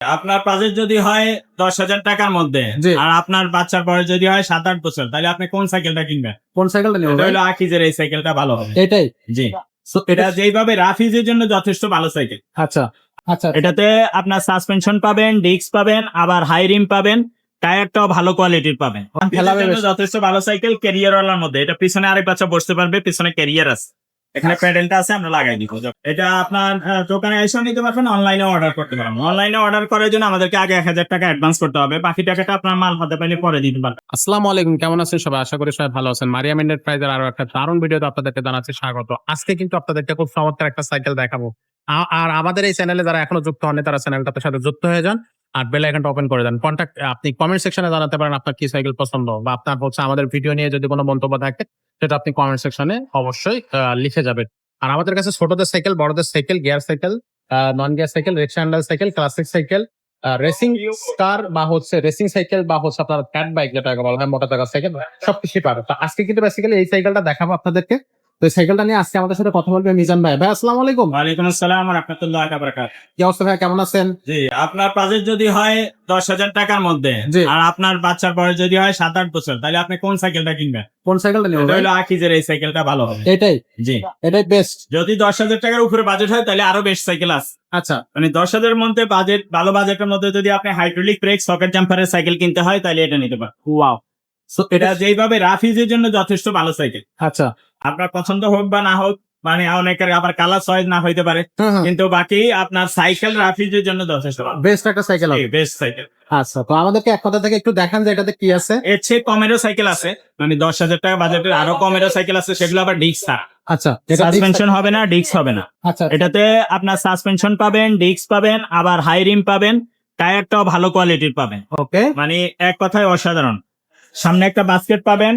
আপনার বাজেট যদি হয় দশ হাজার টাকার মধ্যে আর আপনার বাচ্চার বয়স যদি হয় সাত আট বছর তাহলে আপনি কোন সাইকেলটা কিনবেন? কোন সাইকেলটা নেব এটা ভাই? হলো আকিজের এই সাইকেলটা ভালো হবে। এটাই? জি। এটা যেইভাবে রাফিজের জন্য যথেষ্ট ভালো সাইকেল। আচ্ছা আচ্ছা এটাতে আপনার সাসপেনশন পাবেন ডিস্ক পাবেন আবার হাই রিম পাবেন টায়ারটাও ভালো কোয়ালিটির পাবেন। যথেষ্ট ভালো সাইকেল ক্যারিয়ার ওয়ালার মধ্যে। এটা পিছনে আরেক বাচ্চা বসতে পারবে পিছনে ক্যারিয়ার আছে। এখানে প্যাডেলটা আছে, আমরা লাগাই দিব। এটা আপনার দোকানে এসেও নিতে পারবেন অনলাইনে অর্ডার করতে পারবেন। অনলাইনে অর্ডার করার জন্য আমাদেরকে আগে এক হাজার টাকা অ্যাডভান্স করতে হবে। বাকি টাকাটা আপনার মাল হাতে পাইলে পরে দিতে পারবেন। আসসালামু আলাইকুম, কেমন আছেন সবাই? আশা করি সবাই ভালো আছেন। মারিয়াম এন্টারপ্রাইজের আরও একটা দারুণ ভিডিওতে আপনাদেরকে জানাচ্ছি স্বাগত। আজকে কিন্তু আপনাদেরকে খুব চমৎকার একটা সাইকেল দেখাবো। আর আমাদের এই চ্যানেলে যারা এখনও যুক্ত হননি, তারা চ্যানেলটাতে সাথে যুক্ত হয়ে যান। আর বেল আইকনটা ওপেন করে দেন। কন্ট্যাক্ট আপনি কমেন্ট সেকশনে জানাতে পারেন আপনার কি সাইকেল পছন্দ বা আপনার হচ্ছে আমাদের ভিডিও নিয়ে যদি কোনো মন্তব্য থাকে সেটা আপনি কমেন্ট সেকশনে অবশ্যই লিখে যাবেন। আর আমাদের কাছে ছোটদের সাইকেল বড়দের cycle gear cycle non gear cycle rickshaw handle cycle classic cycle racing car বা হচ্ছে রেসিং সাইকেল বা হচ্ছে আপনার ক্যাট বাইক যেটাকে বলা হয় মোটা টাকার সাইকেল সবকিছুই পাবে তো আজকে কিন্তু বেসিক্যালি এই সাইকেলটা দেখাবো আপনাদেরকে। তো সাইকেলটা নিয়ে আজকে আমাদের সাথে কথা বলবে মিজান ভাই। ভাই আসসালামু আলাইকুম। ওয়ালাইকুম আসসালাম রহমতুল্লাহ বারাকাত কি অবস্থা ভাই কেমন আছেন? জি আপনার বাজেট যদি হয় দশ হাজার টাকার মধ্যে আর আপনার বাচ্চার বয়স যদি হয় সাত আট বছর তাহলে আপনি কোন সাইকেলটা কিনবেন? কোন সাইকেলটা নেব এটা হলো আকিজের এই সাইকেলটা ভালো হবে। এটাই? জি। এটাই বেস্ট যদি দশ হাজার টাকার উপরে বাজেট হয় তাহলে আরও বেস্ট সাইকেল আছে। আচ্ছা। মানে দশ হাজারের মধ্যে বাজেট ভালো বাজেটের মধ্যে যদি আপনি হাইড্রোলিক ব্রেক সকেট জাম্পারের সাইকেল কিনতে হয় তাহলে এটা নিতে পারেন। ওয়াও এটা এটা যেইভাবে রাফিজের জন্য যথেষ্ট ভালো সাইকেল আচ্ছা। আপনার পছন্দ হোক বা না হোক মানে অনেকের আবার কালার চয়েস না হইতে পারে। কিন্তু বাকি আপনার সাইকেল রাফিজের জন্য যথেষ্ট। বেস্ট একটা সাইকেল হবে। বেস্ট সাইকেল আচ্ছা তো আমাদেরকে এক কথা থেকে একটু দেখান যে এটাতে কি আছে। এর চেয়ে কমেরও সাইকেল আছে। মানে দশ হাজার টাকা বাজেটের আরও কমেরও সাইকেল আছে সেগুলো আবার ডিস্ক ছাড়া। আচ্ছা সাসপেনশন হবে না ডিস্ক হবে না। আচ্ছা এটাতে আপনার সাসপেনশন পাবেন ডিস্ক পাবেন আবার হাই রিম পাবেন টায়ারটাও ভালো কোয়ালিটির পাবেন। ওকে মানে এক কথায় অসাধারণ। সামনে একটা বাস্কেট পাবেন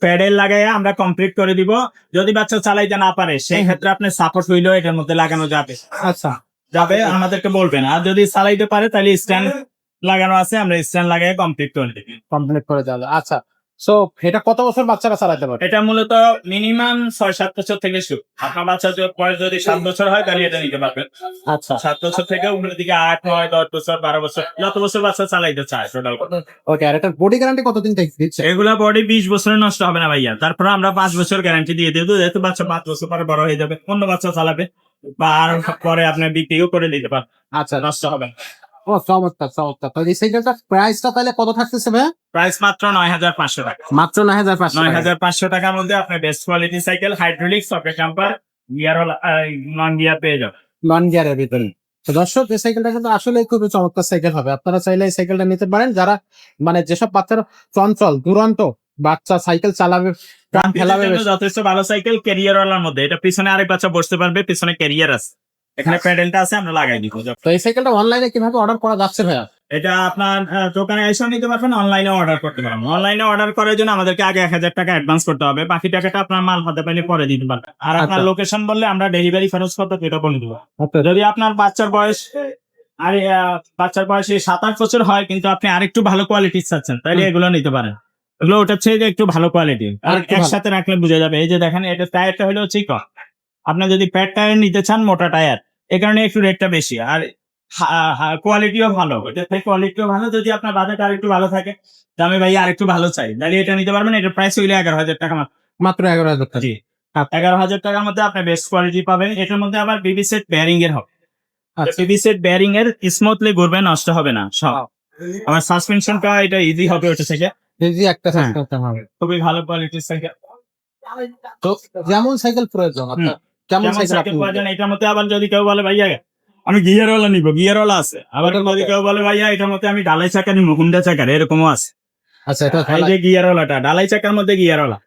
প্যাডেল লাগাইয়া আমরা কমপ্লিট করে দিব। যদি বাচ্চা চালাইতে না পারে সেই ক্ষেত্রে আপনি সাপোর্ট হুইলও এটার মধ্যে লাগানো যাবে। আচ্ছা। যাবে আমাদেরকে বলবেন। আর যদি চালাইতে পারে তাহলে স্ট্যান্ড লাগানো আছে আমরা স্ট্যান্ড লাগাই কমপ্লিট করে দিবি। কমপ্লিট করে দেওয়া আচ্ছা। সো এটা কত বছর বাচ্চারা চালাতে পারে? এটা মূলত মিনিমাম ছয় সাত বছর থেকে শুরু। আপনার বাচ্চা বয়স যদি সাত বছর হয় তাহলে এটা নিতে পারবেন। আচ্ছা। সাত বছর থেকে উপরের দিকে আট নয় দশ বছর বারো বছর যত বছর বাচ্চা চালাইতে চায় টোটাল ওকে আর এটার বডি গ্যারান্টি কতদিন থেকে দিচ্ছে? এগুলা বডি বিশ বছরে নষ্ট হবে না ভাইয়া। তারপরে আমরা পাঁচ বছর গ্যারান্টি দিয়ে দেবো যেহেতু বাচ্চা পাঁচ বছর পরে বড় হয়ে যাবে। অন্য বাচ্চা চালাবে বা আর পরে আপনি বিক্রিও করে দিতে পারেন আচ্ছা। নষ্ট হবে ও চমৎকার চমৎকার। তো এই সাইকেলটা প্রাইসটা তাহলে কত থাকতেছে ভাই প্রাইস মাত্র নয় হাজার পাঁচশো টাকা। মাত্র নয় হাজার পাঁচশো নয় হাজার পাঁচশো টাকার মধ্যে আপনি best quality cycle hydraulic socket jumper gear non gear পেয়ে যাবেন। নন গিয়ারের ভিতরে। দর্শক এই সাইকেলটা কিন্তু আসলে খুবই চমৎকার সাইকেল হবে। আপনারা চাইলে এই সাইকেলটা নিতে পারেন। যারা মানে যেসব বাচ্চারা চঞ্চল দুরন্ত বাচ্চা সাইকেল চালাবে প্রাণ ফেলাবে যথেষ্ট ভালো সাইকেল ক্যারিয়ার ওয়ালার মধ্যে। এটা পিছনে আরেক বাচ্চা বসতে পারবে পিছনে ক্যারিয়ার আছে। এখানে প্যাডেলটা আছে আমরা লাগাই দিব তো এই সাইকেলটা অনলাইনে কীভাবে অর্ডার করা যাচ্ছে ভাইয়া? এটা আপনার দোকানে এসেও নিতে পারবেন অনলাইনে অর্ডার করতে পারবেন। অনলাইনে অর্ডার করার জন্য আমাদেরকে আগে এক হাজার টাকা অ্যাডভান্স করতে হবে। বাকি টাকাটা আপনার মাল হাতে পাইলে পরে দিতে পারবেন। আর আপনার আচ্ছা। লোকেশন বললে আমরা ডেলিভারি খরচ কত এটা বলে দেবো। আচ্ছা। যদি আপনার বাচ্চার বয়স আর বাচ্চার বয়সে সাত আট বছর হয় কিন্তু আপনি আরেকটু ভালো কোয়ালিটির চাচ্ছেন তাহলে এগুলো নিতে পারেন। এগুলো ওটার চেয়ে একটু ভালো কোয়ালিটি আর একসাথে রাখলে বুঝে যাবে। এই যে দেখেন এটা টায়ারটা হলো চিকন। আপনি যদি প্যাড টায়ার নিতে চান মোটা টায়ার এই কারণে একটু রেটটা বেশি। আর কোয়ালিটিও ভালো। এটা কোয়ালিটিও ভালো যদি আপনার বাজেট আর একটু ভালো থাকে দামে ভাই আর একটু ভালো চাই। তাহলে এটা নিতে পারবেন এটার প্রাইস হইলে এগারো হাজার টাকা মাত্র। এগারো হাজার টাকা। জি। এগারো হাজার টাকার মধ্যে আপনি বেস্ট কোয়ালিটি পাবেন। এটার মধ্যে আবার বিবি সেট বেয়ারিং এর হবে। বিবি সেট বেয়ারিং এর স্মুথলি ঘুরবে নষ্ট হবে না সব. আমার সাসপেনশনটা এটা ইজি হবে ওটা থেকে। যে একটা হ্যাঁ। সাইকেল হবে। খুবই ভালো কোয়ালিটির সাইকেল তো যেমন সাইকেল প্রয়োজন আপনার কেমন যেমন সাইকেল সাইকেল পাওয়া যায় এটার মধ্যে আবার যদি কেউ বলে ভাইয়া আমি গিয়ার ওয়ালা নিবো গিয়ার ওয়ালা আছে। আবার যদি কেউ বলে ভাইয়া এটার মধ্যে আমি ডালাই চাকা নিবো হুন্ডা চাকার এরকমও আছে। আচ্ছা এটা এই যে গিয়ার ওয়ালাটা ডালাই চাকার মধ্যে গিয়ার ওয়ালা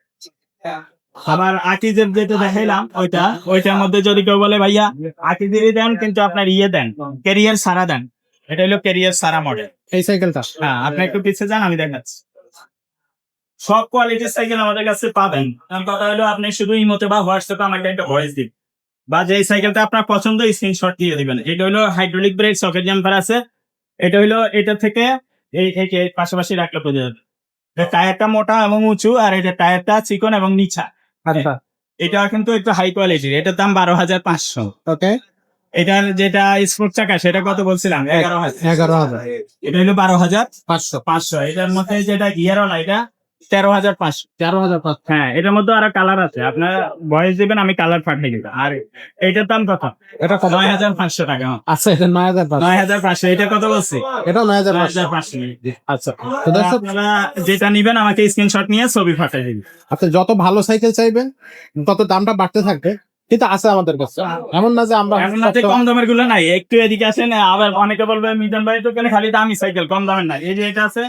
আবার আকিজের যেটা দেখাইলাম ওইটা ওইটার মধ্যে যদি কেউ বলে ভাইয়া আকিজেরই দেন কিন্তু আপনার ইয়ে দেন ক্যারিয়ার সারা দেন। এটা হলো ক্যারিয়ার সারা মডেল এই সাইকেলটা হ্যাঁ আপনি একটু পিছিয়ে যান আমি দেখাচ্ছি। সব কোয়ালিটির সাইকেল আমাদের কাছে পাবেন। কথা হলো আপনি শুধু ইমোতে বা হোয়াটসঅ্যাপে আমাকে একটা ভয়েস দিন। বা যে সাইকেলটা আপনার পছন্দ স্ক্রিনশট দিয়ে দিবেন। এটা হলো হাইড্রোলিক ব্রেক সকেট জাম্পার আছে। এটা হলো এটা থেকে এই পাশাপাশি রাখলে বোঝা যাবে এটা টায়ারটা মোটা এবং উঁচু আর এটা টায়ারটা চিকন এবং নিচা। আচ্ছা। এটা কিন্তু একটু হাই কোয়ালিটির এটার দাম বারো হাজার পাঁচশো। ওকে এটার যেটা স্পোর্ট চাকা সেটা কত বলছিলাম? এগারো হাজার। এগারো হাজার। এটা হলো বারো হাজার পাঁচশো। পাঁচশো। এটার মধ্যে যেটা গিয়ারওয়ালা এটা তেরো হাজার পাঁচশো। তেরো হাজার পাঁচশো। হ্যাঁ এটার মধ্যে আরও কালার আছে। আপনার ভয়েস দিবেন আমি কালার পাঠিয়ে দিব। আর এইটার দাম কত? এটা কত? নয় হাজার পাঁচশো টাকা আচ্ছা এটা নয় হাজার পাঁচশো। নয় হাজার পাঁচশো এটা কত বলছি? এটাও নয় হাজার পাঁচশো। পাঁচশো। আচ্ছা তো আপনারা যেটা নিবেন আমাকে স্ক্রিনশট নিয়ে ছবি পাঠিয়ে দিন আপনি যত ভালো সাইকেল চাইবেন তত দামটা বাড়তে থাকবে। কিন্তু আছে আমাদের কাছে। এমন না যে আমরা এখন হাতে কম দামেরগুলো নাই। একটু এদিকে আসেন আবার অনেকে বলবে মিজান ভাই তো খালি দামি সাইকেল কম দামের নাই। এই যে এটা আছে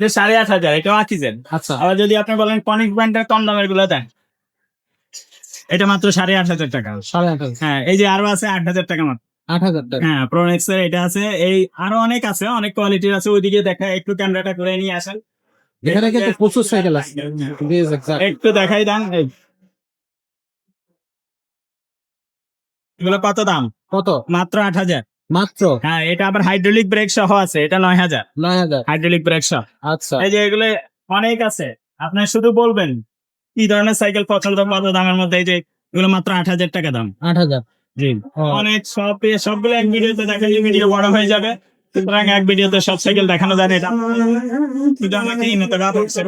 যে সাড়ে আট হাজার এটাও আকিজেন। আচ্ছা। আবার যদি আপনি বলেন কনিক ব্র্যান্ডের কম দামেরগুলো দেন এটা মাত্র সাড়ে আট হাজার টাকা। সাড়ে আট হাজার। হ্যাঁ এই যে আরও আছে আট হাজার টাকা মাত্র। আট হাজার টাকা। হ্যাঁ প্রোনেক্স এর এটা আছে এই আরও অনেক আছে অনেক কোয়ালিটির আছে ওইদিকে দেখা একটু ক্যামেরাটা করে নিয়ে আসেন। এখানে কিন্তু প্রচুর সাইকেল আছে। একটু দেখাই দেন। এগুলো কত দাম? কত? মাত্র আট হাজার। মাত্র? হ্যাঁ এটা আবার হাইড্রোলিক ব্রেক সহ আছে এটা নয় হাজার। নয় হাজার। হাইড্রোলিক ব্রেক সহ। আচ্ছা। এই যে এগুলো অনেক আছে আপনি শুধু বলবেন কি ধরনের সাইকেল পছন্দ কত দামের মধ্যে এই যে এগুলো মাত্র আট হাজার টাকা দাম। আট হাজার। জি। অনেক সব সবগুলো এক ভিডিওতে দেখালে ভিডিও বড় হয়ে যাবে। সুতরাং এক ভিডিওতে সব সাইকেল দেখানো যায় না এটা। কিন্তু আমাকে ইনতে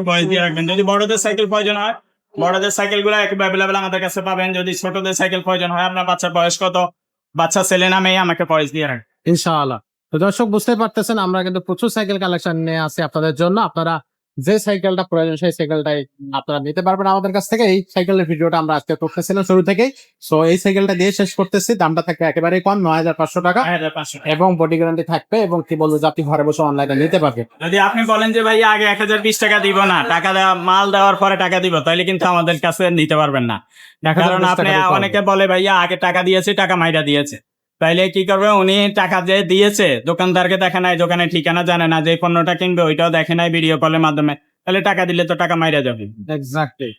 বয়স দিয়ে রাখবেন। যদি বড়দের সাইকেল প্রয়োজন হয় বড়দের সাইকেলগুলো অ্যাভেলেবেল আমাদের কাছে পাবেন। যদি ছোটদের সাইকেল প্রয়োজন হয় আপনার বাচ্চার বয়স কত? বাচ্চা, ছেলে না মেয়ে আমাকে পয়েস দিয়ে রাখবে। ইনশাআল্লাহ। তো দর্শক বুঝতে পারতেছেন, আমরা কিন্তু প্রচুর সাইকেল কালেকশন নিয়ে আসি আপনাদের জন্য। আপনারা যে সাইকেলটা প্রয়োজন সেই সাইকেলটাই আপনারা নিতে পারবেন আমাদের কাছ থেকে। এই সাইকেলের ভিডিওটা আমরা আজকে করতেছিলাম শুরু থেকেই। সো এই সাইকেলটা দিয়ে শেষ করতেছি। দামটা থাকবে একেবারেই কম নয় হাজার পাঁচশো টাকা। এবং বডি গ্যারান্টি থাকবে এবং কি বলব যে আপনি ঘরে বসে অনলাইনে নিতে পারবেন। যদি আপনি বলেন যে ভাই আগে এক হাজার বিশ টাকা দিব না টাকা দেওয়া মাল দেওয়ার পরে টাকা দিব তাহলে কিন্তু আমাদের কাছে নিতে পারবেন না। কারণ আপনি। অনেকে বলে ভাইয়া আগে টাকা দিয়েছে টাকা মাইরা দিয়েছে। তাইলে কি করবে? উনি টাকা যে দিয়েছে, দোকানদারকে দেখে নাই দোকানে ঠিকানা জানে না, যে পণ্যটা কিনবে, ওইটাও দেখে নাই ভিডিও কলের মাধ্যমে। তাহলে টাকা দিলে তো টাকা মাইরা যাবে। এক্স্যাক্টলি